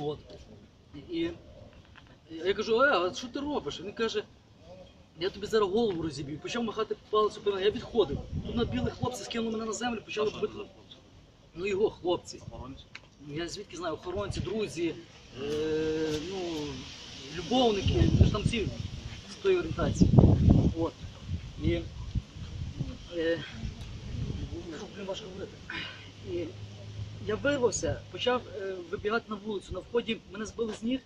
От. І, я кажу, е, а що ти робиш? Він каже, я тобі зараз голову розіб'ю. Почав махати палицю по мене. Я відходив. Тут на білих хлопці скинули мене на землю, почали бити. Ну його хлопці. Я звідки знаю, охоронці, друзі, е, ну, любовники, ж там всі з тої орієнтації. От. І, е, блін, важко говорити. І я вирвався, почав е, вибігати на вулицю. На вході мене збили з ніг,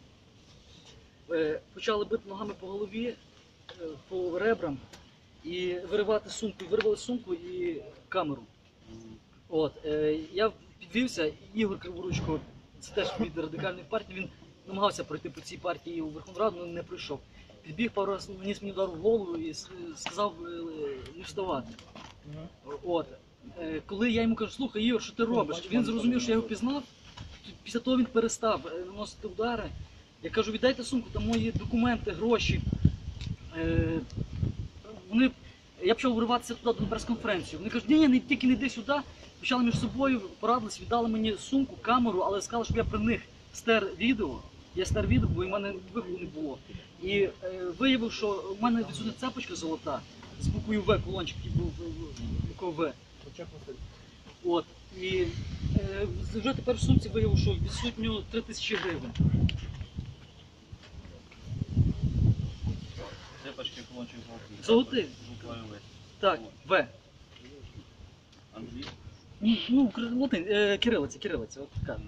е, почали бити ногами по голові, е, по ребрам і виривати сумку. І вирвали сумку і камеру. От, е, я підвівся, Ігор Криворучко, це теж від радикальної партії, він намагався пройти по цій партії у Верховну Раду, але не пройшов. Підбіг пару разів, наніс мені удар в голову і с- сказав е, не вставати. От. Е, коли я йому кажу, слухай, Ігор, що ти робиш? Він зрозумів, що я його пізнав. Після того він перестав е, наносити удари. Я кажу, віддайте сумку, там мої документи, гроші. Е, вони, я почав вириватися туди на прес-конференцію. Вони кажуть, ні, ні, тільки не йди сюди. Почали між собою порадились, віддали мені сумку, камеру, але сказали, щоб я при них стер відео. Я стер відео, бо в мене виходу не було. І е, виявив, що в мене відсутня цепочка золота з буквою В, колончик, який був буквою В. От. І е, вже тепер в сумці виявив, що відсутньо 3 тисячі гривень. Цепочки, колончик золотий. Золотий. Так, В. Англій? Ну, ну, латин, е, кирилиця, кирилиця, от така.